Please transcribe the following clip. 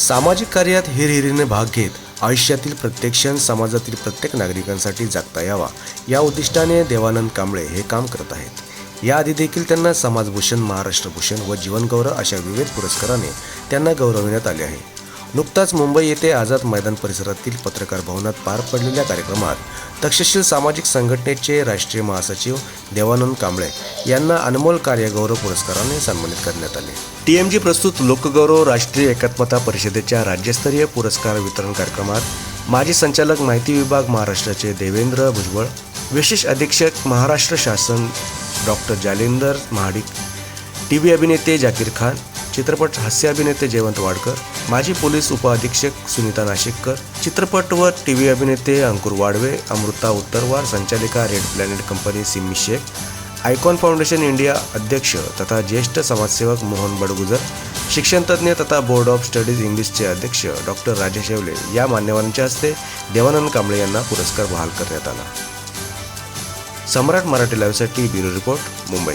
सामाजिक कार्यात हिरहिरीने भाग घेत आयुष्यातील प्रत्येक क्षण समाजातील प्रत्येक नागरिकांसाठी जगता यावा. या उद्दिष्टाने देवानंद कांबळे हे काम करत आहेत. याआधी देखील त्यांना समाजभूषण महाराष्ट्रभूषण व जीवनगौरव अशा विविध पुरस्काराने त्यांना गौरविण्यात आले आहे. नुकताच मुंबई येथे आझाद मैदान परिसरातील पत्रकार भवनात पार पडलेल्या कार्यक्रमात तक्षशील सामाजिक संघटनेचे राष्ट्रीय महासचिव देवानंद कांबळे यांना अनमोल कार्यगौरव पुरस्काराने सन्मानित करण्यात आले. टी एम जी प्रस्तुत लोकगौरव राष्ट्रीय एकात्मता परिषदेच्या राज्यस्तरीय पुरस्कार वितरण कार्यक्रमात माजी संचालक माहिती विभाग महाराष्ट्राचे देवेंद्र भुजबळ विशेष अधीक्षक महाराष्ट्र शासन doctor Jalindar Mahadik T V अभिनेते जाकीर खान चित्रपट हास्य अभिनेते जयवंत वाडकर माजी पोलीस उपअधीक्षक सुनीता नाशिककर चित्रपट व टी व्ही अभिनेते अंकुर वाडवे अमृता उत्तरवार संचालिका Red Planet company Simmi Shaikh Icon Foundation India अध्यक्ष तथा ज्येष्ठ समाजसेवक मोहन बडगुजर शिक्षणतज्ज्ञ तथा बोर्ड ऑफ स्टडीज इंग्लिशचे अध्यक्ष डॉक्टर राजेश येवले या मान्यवरांच्या हस्ते देवानंद कांबळे यांना पुरस्कार बहाल करण्यात आला. सम्राट मराठी लाईव्हसाठी ब्युरो रिपोर्ट मुंबई.